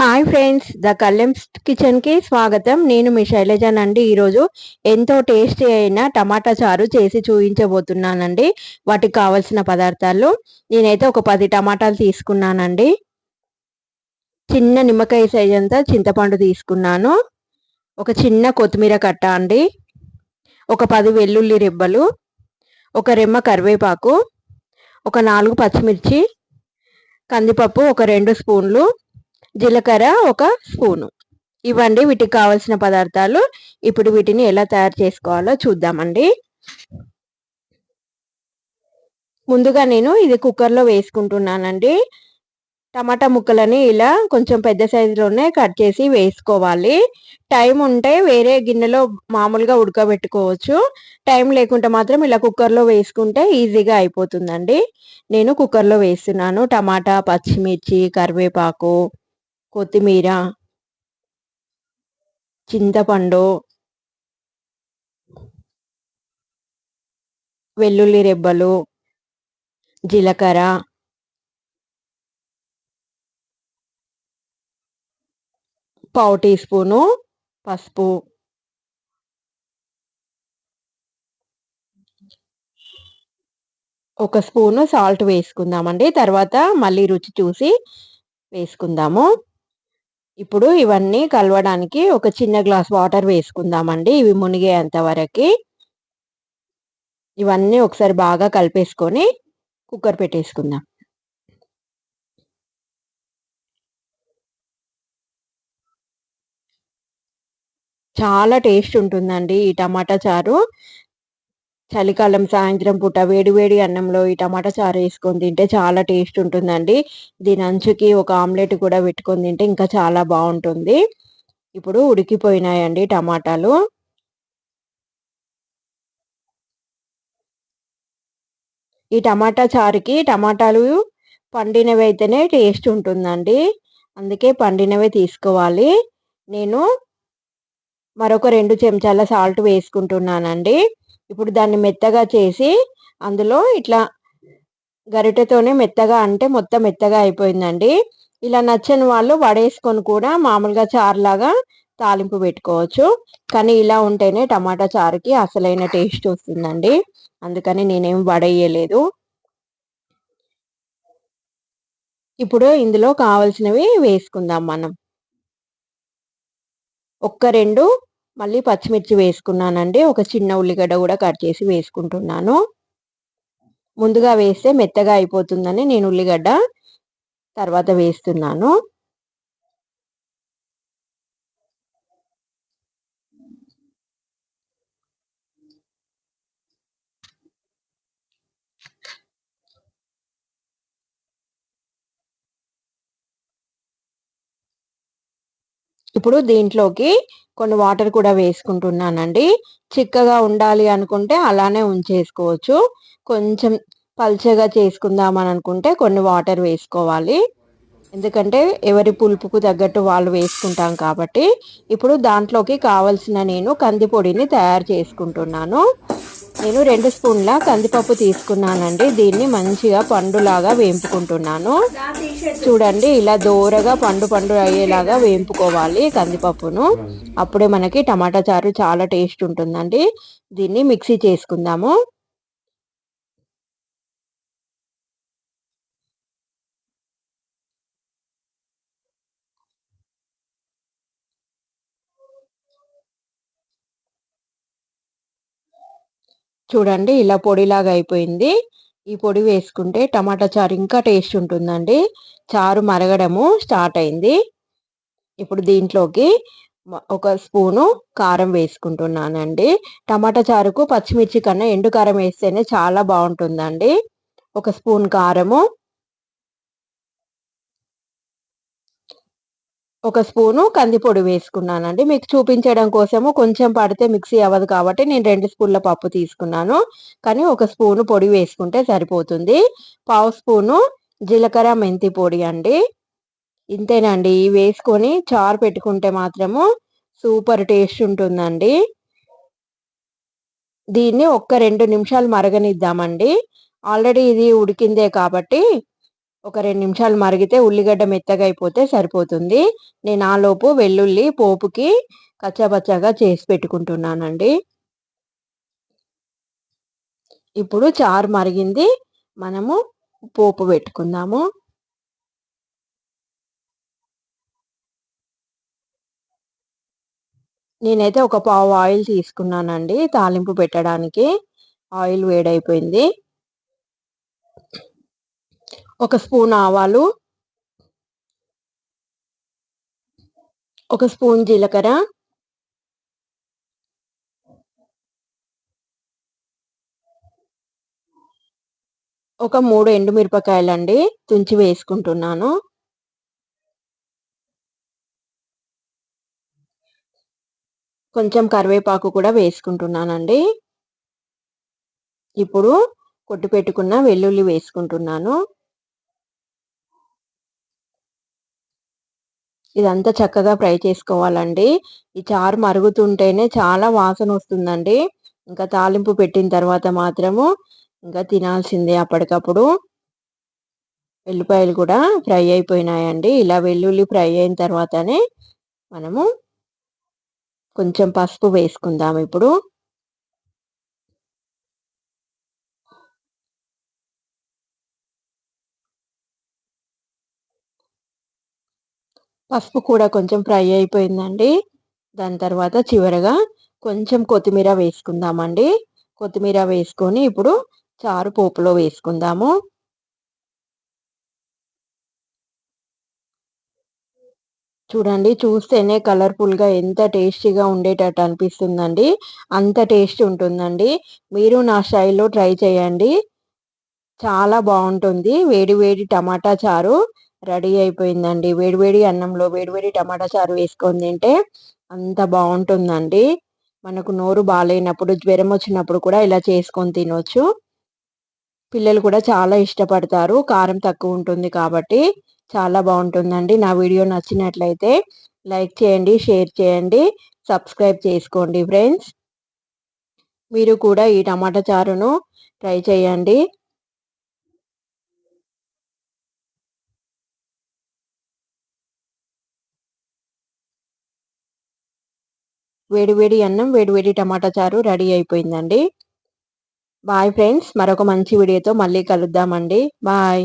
Hi friends the కల్లెమ్స్ కిచెన్కి స్వాగతం. నేను మీ శైలజానండి ఈరోజు ఎంతో టేస్టీ అయిన టమాటా చారు చేసి చూపించబోతున్నానండి వాటికి కావలసిన పదార్థాలు. నేనైతే ఒక పది టమాటాలు తీసుకున్నానండి. చిన్న నిమ్మకాయ సైజ్ అంతా చింతపండు తీసుకున్నాను. ఒక చిన్న కొత్తిమీర కట్ట అండి. ఒక పది వెల్లుల్లి రెబ్బలు. ఒక రెమ్మ కరివేపాకు. ఒక నాలుగు పచ్చిమిర్చి. కందిపప్పు ఒక రెండు స్పూన్లు. జీలకర్ర ఒక స్పూను. ఇవ్వండి వీటికి కావాల్సిన పదార్థాలు. ఇప్పుడు వీటిని ఎలా తయారు చేసుకోవాలో చూద్దామండి. ముందుగా నేను ఇది కుక్కర్లో వేసుకుంటున్నానండి. టమాటా ముక్కలని ఇలా కొంచెం పెద్ద సైజులోనే కట్ చేసి వేసుకోవాలి. టైం ఉంటే వేరే గిన్నెలో మామూలుగా ఉడకబెట్టుకోవచ్చు. టైం లేకుంటే మాత్రం ఇలా కుక్కర్లో వేసుకుంటే ఈజీగా అయిపోతుందండి. నేను కుక్కర్లో వేస్తున్నాను. టమాటా పచ్చిమిర్చి కరివేపాకు. కొత్తిమీర చింతపండు వెల్లుల్లి రెబ్బలు జీలకర్ర పావు టీ స్పూను పసుపు ఒక స్పూను సాల్ట్ వేసుకుందామండి. తర్వాత మళ్ళీ రుచి చూసి వేసుకుందాము. ఇప్పుడు ఇవన్నీ కలవడానికి ఒక చిన్న గ్లాస్ వాటర్ వేసుకుందామండి. ఇవి మునిగేంత వరకు. ఇవన్నీ ఒకసారి బాగా కలిపేసుకొని కుక్కర్ పెట్టేసుకుందాం. చాలా టేస్ట్ ఉంటుందండి ఈ టమాటా చారు. చలికాలం సాయంత్రం పూట వేడి వేడి అన్నంలో ఈ టమాటా చారు వేసుకొని తింటే చాలా టేస్ట్ ఉంటుందండి. దీని అంచుకి ఒక ఆమ్లెట్ కూడా పెట్టుకొని తింటే ఇంకా చాలా బాగుంటుంది. ఇప్పుడు ఉడికిపోయినాయండి టమాటాలు. ఈ టమాటా చారుకి టమాటాలు పండినవి అయితేనే టేస్ట్ ఉంటుందండి. అందుకే పండినవే తీసుకోవాలి. నేను మరొక రెండు చెంచాల సాల్ట్ వేసుకుంటున్నానండి. ఇప్పుడు దాన్ని మెత్తగా చేసి అందులో ఇట్లా గరిటెతోనే మెత్తగా అంటే మొత్తం మెత్తగా అయిపోయిందండి. ఇలా నచ్చని వాళ్ళు వడేసుకొని కూడా మామూలుగా చారులాగా తాలింపు పెట్టుకోవచ్చు. కానీ ఇలా ఉంటేనే టమాటా చారుకి అసలైన టేస్ట్ వస్తుందండి. అందుకని నేనేం వడేయలేదు. ఇప్పుడు ఇందులో కావలసినవి వేసుకుందాం మనం. ఒక్క రెండు మళ్ళీ పచ్చిమిర్చి వేసుకున్నానండి. ఒక చిన్న ఉల్లిగడ్డ కూడా కట్ చేసి వేసుకుంటున్నాను. ముందుగా వేస్తే మెత్తగా అయిపోతుందని నేను ఉల్లిగడ్డ తర్వాత వేస్తున్నాను. ఇప్పుడు దీంట్లోకి కొన్ని వాటర్ కూడా వేసుకుంటున్నానండి. చిక్కగా ఉండాలి అనుకుంటే అలానే ఉంచేసుకోవచ్చు. కొంచెం పల్చగా చేసుకుందామని అనుకుంటే కొన్ని వాటర్ వేసుకోవాలి. ఎందుకంటే ఎవరి పులుపుకు తగ్గట్టు వాళ్ళు వేసుకుంటాం కాబట్టి ఇప్పుడు దాంట్లోకి కావలసిన నేను కందిపొడిని తయారు చేసుకుంటున్నాను. నేను రెండు స్పూన్ల కందిపప్పు తీసుకున్నానండి. దీన్ని మంచిగా పండులాగా వేంపుకుంటున్నాను. చూడండి ఇలా దోరగా పండు పండు అయ్యేలాగా వేంపుకోవాలి కందిపప్పును. అప్పుడే మనకి టమాటా చారు చాలా టేస్ట్ ఉంటుందండి. దీన్ని మిక్సీ చేసుకుందాము. చూడండి ఇలా పొడిలాగా అయిపోయింది. ఈ పొడి వేసుకుంటే టమాటా చారు ఇంకా టేస్ట్ ఉంటుందండి. చారు మరగడము స్టార్ట్ అయింది. ఇప్పుడు దీంట్లోకి ఒక స్పూను కారం వేసుకుంటున్నానండి. టమాటా చారుకు పచ్చిమిర్చి కన్నా ఎండు కారం వేస్తేనే చాలా బాగుంటుందండి. ఒక స్పూన్ కారము ఒక స్పూను కందిపొడి వేసుకున్నానండి. మీకు చూపించడం కోసము కొంచెం పడితే మిక్సీ అవ్వదు కాబట్టి నేను రెండు స్పూన్ల పప్పు తీసుకున్నాను. కానీ ఒక స్పూను పొడి వేసుకుంటే సరిపోతుంది. పావు స్పూను జీలకర్ర మెంతి పొడి అండి. ఇంతేనండి. వేసుకొని చారు పెట్టుకుంటే మాత్రము సూపర్ టేస్ట్ ఉంటుందండి. దీన్ని ఒక్క రెండు నిమిషాలు మరగనిద్దామండి. ఆల్రెడీ ఇది ఉడికిందే కాబట్టి ఒక రెండు నిమిషాలు మరిగితే ఉల్లిగడ్డ మెత్తగా అయిపోతే సరిపోతుంది. నేను ఆలోపు వెల్లుల్లి పోపుకి కచ్చాపచ్చాగా చేసి పెట్టుకుంటున్నానండి. ఇప్పుడు చారు మరిగింది. మనము పోపు పెట్టుకుందాము. నేనైతే ఒక పావు ఆయిల్ తీసుకున్నానండి. తాలింపు పెట్టడానికి. ఆయిల్ వేడైపోయింది. ఒక స్పూన్ ఆవాలు ఒక స్పూన్ జీలకర్ర ఒక మూడు ఎండుమిరపకాయలండి తుంచి వేసుకుంటున్నాను. కొంచెం కరివేపాకు కూడా వేసుకుంటున్నానండి. ఇప్పుడు కొట్టు పెట్టుకున్న వెల్లుల్లి వేసుకుంటున్నాను. ఇదంతా చక్కగా ఫ్రై చేసుకోవాలండి. ఈ చారు మరుగుతుంటేనే చాలా వాసన వస్తుందండి. ఇంకా తాలింపు పెట్టిన తర్వాత మాత్రము ఇంకా తినాల్సిందే అప్పటికప్పుడు. వెల్లిపాయలు కూడా ఫ్రై అయిపోయినాయండి. ఇలా వెల్లుల్లి ఫ్రై అయిన తర్వాతనే మనము కొంచెం పసుపు వేసుకుందాం ఇప్పుడు. పసుపు కూడా కొంచెం ఫ్రై అయిపోయిందండి. దాని తర్వాత చివరగా కొంచెం కొత్తిమీర వేసుకుందామండి. కొత్తిమీర వేసుకొని ఇప్పుడు చారు పోపులో వేసుకుందాము. చూడండి చూస్తేనే కలర్ఫుల్గా ఎంత టేస్టీగా ఉండేటట్టు అనిపిస్తుందండి. అంత టేస్ట్ ఉంటుందండి. మీరు నా స్టైల్లో ట్రై చేయండి. చాలా బాగుంటుంది. వేడి వేడి టమాటా చారు రెడీ అయిపోయిందండి. వేడివేడి అన్నంలో వేడివేడి టమాటా చారు వేసుకొని తింటే అంత బాగుంటుందండి. మనకు నోరు బాగాలేనప్పుడు జ్వరం వచ్చినప్పుడు కూడా ఇలా చేసుకొని తినొచ్చు. పిల్లలు కూడా చాలా ఇష్టపడతారు. కారం తక్కువ ఉంటుంది కాబట్టి చాలా బాగుంటుందండి. నా వీడియో నచ్చినట్లయితే లైక్ చేయండి షేర్ చేయండి సబ్స్క్రైబ్ చేసుకోండి ఫ్రెండ్స్. మీరు కూడా ఈ టమాటా చారును ట్రై చేయండి. వేడివేడి అన్నం వేడివేడి టమాటా చారు రెడీ అయిపోయిందండి. బాయ్ ఫ్రెండ్స్ మరొక మంచి వీడియోతో మళ్ళీ కలుద్దామండి. బాయ్.